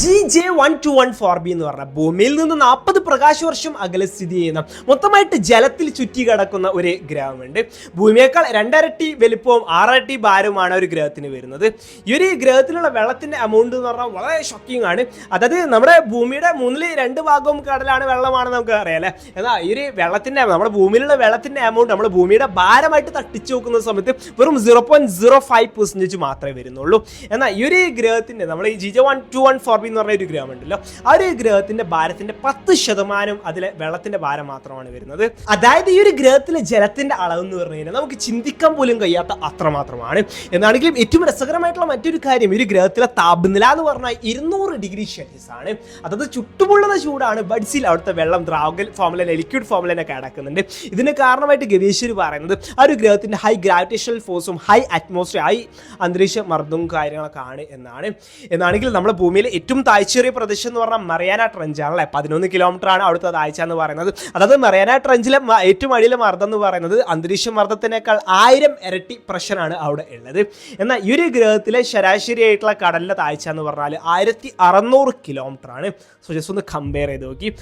G J one two one four B എന്ന് പറഞ്ഞ ഭൂമിയിൽ നിന്ന് നാൽപ്പത് പ്രകാശ വർഷം അകലെ സ്ഥിതി ചെയ്യുന്ന മൊത്തമായിട്ട് ജലത്തിൽ ചുറ്റി കിടക്കുന്ന ഒരു ഗ്രഹമുണ്ട്. ഭൂമിയേക്കാൾ രണ്ടരട്ടി വലിപ്പവും ആറരട്ടി ഭാരവുമാണ് ഒരു ഗ്രഹത്തിന് വരുന്നത്. ഈ ഒരു ഗ്രഹത്തിലുള്ള വെള്ളത്തിന്റെ എമൗണ്ട് എന്ന് പറഞ്ഞാൽ വളരെ ഷോക്കിംഗ് ആണ്. അതായത് നമ്മുടെ ഭൂമിയുടെ മൂന്നിൽ രണ്ട് ഭാഗവും കടലാണ് വെള്ളമാണെന്ന് നമുക്ക് അറിയാലേ എന്നാൽ ഈ ഒരു വെള്ളത്തിന്റെ നമ്മുടെ ഭൂമിയിലുള്ള വെള്ളത്തിന്റെ എമൗണ്ട് നമ്മുടെ ഭൂമിയുടെ ഭാരമായിട്ട് തട്ടിച്ചു നോക്കുന്ന സമയത്ത് വെറും zero point zero five percentage മാത്രമേ വരുന്നുള്ളൂ. എന്നാൽ ഈ ഒരു ഗ്രഹത്തിന്റെ നമ്മൾ ഈ GJ one two one four എന്ന് പറഞ്ഞ ഒരു ഗ്രഹം ഉണ്ടല്ലോ ആ ഒരു ഗ്രഹത്തിന്റെ ഭാരത്തിന്റെ പത്ത് ശതമാനം അതിലെ വെള്ളത്തിന്റെ ഭാരം മാത്രമാണ് വരുന്നത്. അതായത് ഈ ഒരു ഗ്രഹത്തിലെ ജലത്തിന്റെ അളവ് എന്ന് പറഞ്ഞു കഴിഞ്ഞാൽ നമുക്ക് ചിന്തിക്കാൻ പോലും കഴിയാത്ത അത്രമാത്രമാണ്. എന്നാണെങ്കിലും ഏറ്റവും രസകരമായിട്ടുള്ള മറ്റൊരു കാര്യം ഈ ഒരു ഗ്രഹത്തിലെ താപനില എന്ന് പറഞ്ഞാൽ ഇരുന്നൂറ് ഡിഗ്രി സെൽഷ്യസ് ആണ്. അതായത് ചുട്ടുപൊള്ളുന്ന ചൂടാണ്. ബഡ്സിൽ അവിടുത്തെ വെള്ളം ദ്രാവകൽ ഫോമിലെ ലിക്വിഡ് ഫോമിലൊക്കെ കിടക്കുന്നുണ്ട്. ഇതിന് കാരണമായിട്ട് ഗവേഷകർ പറയുന്നത് ആ ഒരു ഗ്രഹത്തിന്റെ ഹൈ ഗ്രാവിറ്റേഷണൽ ഫോഴ്സും ഹൈ അറ്റ്മോസ്ഫിയർ ഹൈ അന്തരീക്ഷ മർദ്ദവും കാര്യങ്ങളൊക്കെ ആണ് എന്നാണ്. എന്നാണെങ്കിൽ നമ്മുടെ ഭൂമിയിലെ ഏറ്റവും താഴ്ചയേറിയ പ്രദേശം എന്ന് പറഞ്ഞാൽ മറിയാന ട്രഞ്ച് ആണല്ലേ? പതിനൊന്ന് കിലോമീറ്റർ ആണ് അവിടുത്തെ താഴ്ച എന്ന് പറയുന്നത്. അതായത് മറിയാന ട്രഞ്ചിലെ ഏറ്റവും അടിയിലെ മർദ്ദം എന്ന് പറയുന്നത് അന്തരീക്ഷ മർദ്ദത്തിനേക്കാൾ ആയിരം ഇരട്ടി പ്രഷറാണ് അവിടെ ഉള്ളത്. എന്നാൽ ഈ ഒരു ഗ്രഹത്തിലെ ശരാശരി ആയിട്ടുള്ള കടലിലെ താഴ്ച എന്ന് പറഞ്ഞാൽ ആയിരത്തി അറുന്നൂറ് കിലോമീറ്റർ ആണ് സോ ജസ്റ്റ് ഒന്ന് കമ്പയർ ചെയ്ത് നോക്കി.